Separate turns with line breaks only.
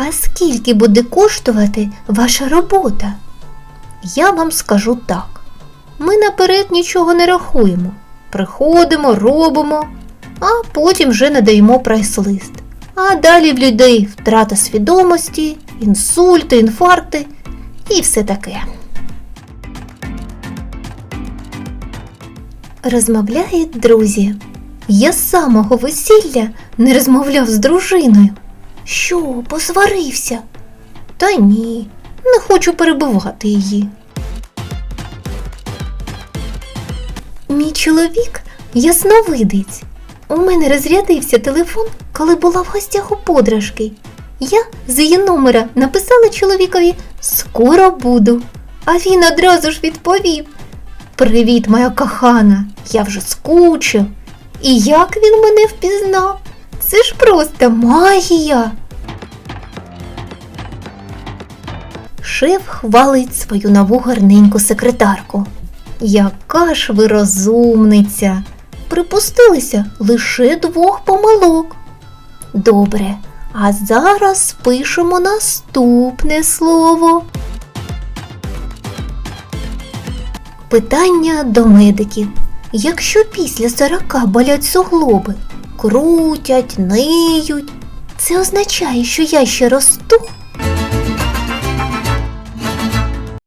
А скільки буде коштувати ваша робота? Я вам скажу так. Ми наперед нічого не рахуємо. Приходимо, робимо, а потім вже надаємо прайс-лист. А далі в людей втрата свідомості, інсульти, інфаркти і все таке. Розмовляють друзі. Я з самого весілля не розмовляв з дружиною. Що, посварився? Та ні, не хочу перебивати її. Мій чоловік ясновидець. У мене розрядився телефон, коли була в гостях у подружки. Я з її номера написала чоловікові Скоро буду. А він одразу ж відповів Привіт, моя кохана, я вже скучив. І як він мене впізнав? Просто магія. Шеф хвалить свою нову гарненьку секретарку. Яка ж ви розумниця! Припустилися лише двох помилок. Добре, а зараз пишемо наступне слово. Питання до медиків. Якщо після 40 болять суглоби, крутять, ниють, це означає, що я ще росту